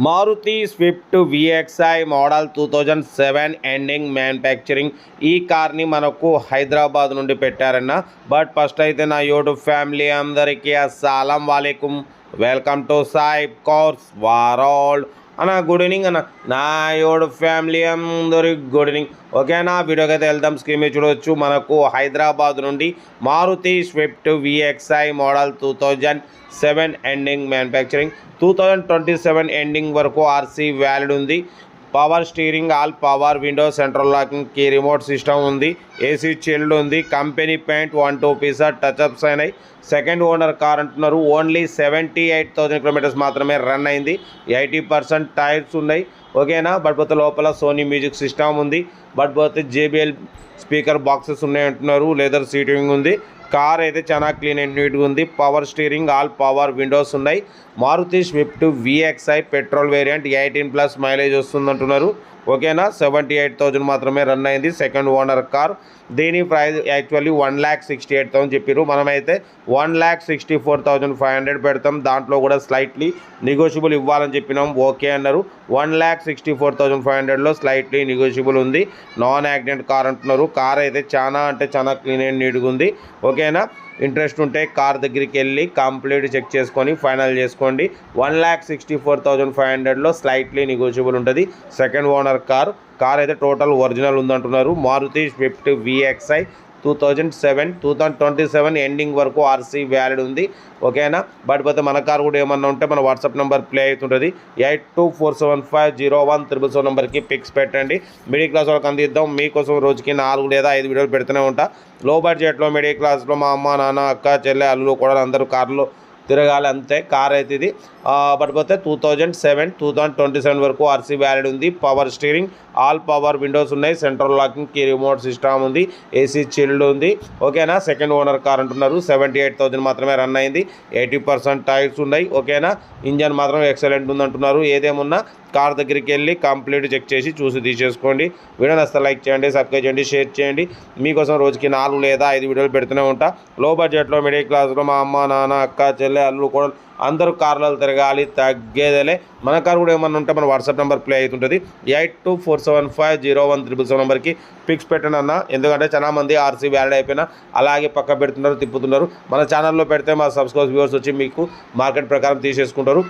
Maruti Swift VXI model two thousand seven ending manufacturing ఈ కార్ని మనకు హైదరాబాద్ నుండి పెట్టారన్న. బట్ ఫస్ట్ అయితే నా యూట్యూబ్ ఫ్యామిలీ అందరికీ అస్సలం వాలేకుమ్ వెల్కమ్ టు సాయిబ్ కోర్స్ వారాల్ అన్న గుడ్ ఈవినింగ్ అన్న. నా యోడు ఫ్యామిలీ అందరి గుడ్ ఈవినింగ్ ఓకేనా వీడియోకి అయితే వెళ్దాం. స్క్రీన్ మీద చూడవచ్చు మనకు హైదరాబాద్ నుండి Maruti Swift VXI model two thousand seven ending manufacturing two thousand twenty seven ending వరకు ఆర్సీ వ్యాలిడ్ ఉంది. Power steering all power window central locking key remote system ఉంది. ఏసీ చిల్డ్ ఉంది. Company paint one two Pisa touch-ups అయినాయి. Second owner car అంటున్నారు only seventy eight thousand kilometres మాత్రమే run అయింది. Eighty percent tyres ఉన్నాయి. ఓకేనా? But పోతే లోపల సోనీ మ్యూజిక్ సిస్టమ్ ఉంది. బట్ పోతే జేబిఎల్ స్పీకర్ బాక్సెస్ ఉన్నాయి అంటున్నారు. లెదర్ సీటింగ్ ఉంది. కార్ అయితే చాలా క్లీన్ అండ్ నీట్గా ఉంది. Power steering all power windows ఉన్నాయి. Maruti Swift VXI petrol variant eighteen plus mileage వస్తుందంటున్నారు. ఓకేనా? సెవెంటీ ఎయిట్ థౌజండ్ మాత్రమే రన్ అయింది. సెకండ్ ఓనర్ కార్ దీని price actually one lakh sixty eight thousand చెప్పారు మనమైతే one lakh sixty four thousand five hundred పెడతాం. దాంట్లో కూడా స్లైట్లీ నెగోషియబుల్ ఇవ్వాలని చెప్పినాం. ఓకే అన్నారు. One lakh sixty four thousand five హండ్రెడ్లో స్లైట్లీ నెగోషియబుల్ ఉంది. నాన్ యాక్సిడెంట్ కార్ అంటున్నారు. కార్ అయితే చాలా అంటే చాలా క్లీన్ అండ్ నీట్గా ఉంది. ఓకేనా? ఇంట్రెస్ట్ ఉంటే కార్ దగ్గరికి వెళ్ళి కంప్లీట్ చెక్ చేసుకొని ఫైనల్ చేసుకోండి. One lakh sixty four thousand five హండ్రెడ్లో స్లైట్లీ నెగోషియబుల్ ఉంటుంది. సెకండ్ ఓనర్ కార్ కార్ అయితే టోటల్ ఒరిజినల్ ఉందంటున్నారు. Maruti Swift VXI two thousand seven two thousand twenty seven ending వరకు ఆర్సీ వ్యాలిడ్ ఉంది. ఓకేనా? బట్ పోతే మన కార్ కూడా ఏమన్నా ఉంటే మన వాట్సాప్ నెంబర్ ప్లే అవుతుంటుంది. Eight two four seven five zero one triple seven నెంబర్కి పిక్స్ పెట్టండి. మిడిల్ క్లాస్ వాళ్ళకి అందిద్దాం. మీకోసం రోజుకి నాలుగు లేదా ఐదు వీడియోలు పెడుతూనే ఉంటా. లో బడ్జెట్లో మిడిల్ క్లాస్లో మా అమ్మ నాన్న అక్క చెల్లె అల్లులు కూడా అందరూ కార్లో తిరగాలి అంతే. కార్ అయితే ఇది. బట్ పోతే two thousand seven two thousand twenty seven వరకు ఆర్సీ వ్యాలిడ్ ఉంది. Power steering all power windows ఉన్నాయి. Central locking key remote system ఉంది. ఏసీ చిల్డ్ ఉంది. ఓకేనా? సెకండ్ ఓనర్ కార్ అంటున్నారు. సెవెంటీ ఎయిట్ థౌసండ్ మాత్రమే రన్ అయింది. ఎయిటీ పర్సెంట్ టైర్స్ ఉన్నాయి. ఓకేనా? ఇంజన్ మాత్రం ఎక్సలెంట్ ఉంది అంటున్నారు ఏదేమున్నా కార్ దగ్గరికి వెళ్ళి కంప్లీట్ చెక్ చేసి చూసి తీసేసుకోండి. వీడియో నస్తే లైక్ చేయండి సబ్స్క్రైబ్ చేయండి షేర్ చేయండి. మీకోసం రోజుకి నాలుగు లేదా ఐదు వీడియోలు పెడుతూనే ఉంటా. లో బడ్జెట్లో మిడిల్ క్లాస్లో మా అమ్మ నాన్న అక్క చెల్లె అల్లు కూడా అందరూ కార్లలో తిరగాలి తగ్గేదేలే. మన కార్ కూడా ఏమన్నా ఉంటే మన వాట్సాప్ నెంబర్ ప్లే అవుతుంటుంది. Eight two four seven five zero one triple seven నెంబర్కి పిక్స్ పెట్టండి అన్న. ఎందుకంటే చాలా మంది ఆర్సీ వ్యాలిడ్ అయిపోయినా అలాగే పక్క పెడుతున్నారు తిప్పుతున్నారు. మన ఛానల్లో పెడితే మా సబ్స్క్రైబ్ వ్యూవర్స్ వచ్చి మీకు మార్కెట్ ప్రకారం తీసేసుకుంటారు.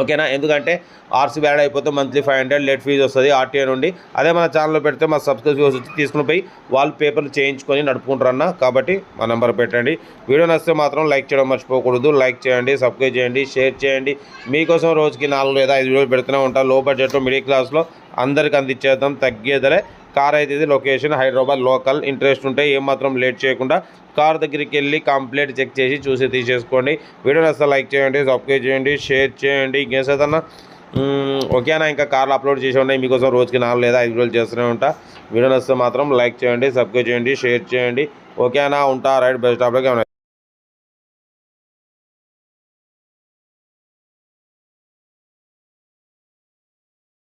ఓకేనా? ఎందుకంటే ఆర్సీ యాడ్ అయిపోతే monthly five hundred late fee వస్తుంది ఆర్టీఐ నుండి. అదే మన ఛానల్లో పెడితే మా సబ్స్క్రైబర్స్ వచ్చి తీసుకుని పోయి వాళ్ళు పేపర్లు చేయించుకొని నడుపుకుంటారన్న. కాబట్టి మా నెంబర్ పెట్టండి. వీడియో నచ్చితే మాత్రం లైక్ చేయడం మర్చిపోకూడదు. లైక్ చేయండి సబ్స్క్రైబ్ చేయండి షేర్ చేయండి. మీకోసం రోజుకి నాలుగు లేదా ఐదు వీడియోలు పెడుతూనే ఉంటాను లో బడ్జెట్లో మిడిల్ క్లాస్లో అందరికి అందించేద్దాం. తగ్గేదలే. కార్ అయితే ఇది లొకేషన్ హైదరాబాద్ లోకల్. ఇంట్రెస్ట్ ఉంటే ఏమాత్రం లేట్ చేయకుండా కార్ దగ్గరికి వెళ్ళి కంప్లీట్ చెక్ చేసి చూసి తీసేసుకోండి. వీడియో నచ్చితే లైక్ చేయండి సబ్స్క్రైబ్ చేయండి షేర్ చేయండి. ఇంకేసేదన్నా చేద్దాం ఓకేనా ఇంకా కార్లు అప్లోడ్ చేసి ఉన్నాయి మీకోసం రోజుకి నాలుగు లేదా ఐదు రోజులు చేస్తూనే ఉంటా. వీడియో నచ్చితే మాత్రం లైక్ చేయండి సబ్స్క్రైబ్ చేయండి షేర్ చేయండి. ఓకేనా ఉంటా రైట్ బెస్ట్ టాప్లోకి